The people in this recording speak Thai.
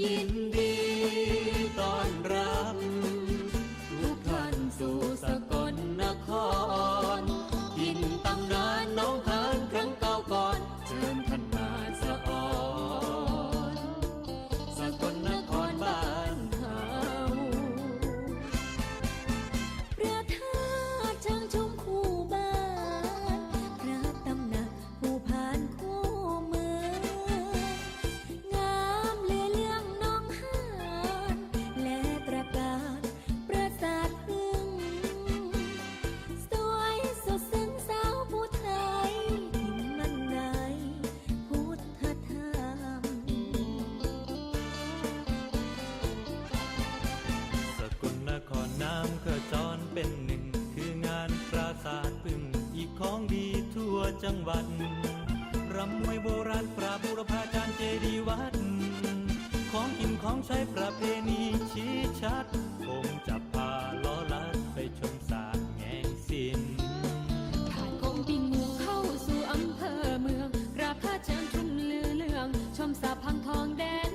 ยินดี ของดีทั่วจังหวัดรำมวยโบราณปราบูรพาจารย์เจดีวัด ของกินของใช้ประเพณีชี้ชัด คงจะพาล้อลัดไปชมสารแง่งสินผ่านคงปิงมูเข้าสู่อำเภอเมืองกราบพาะจารย์ชุนลือเลือง ชมสาพังทองแดง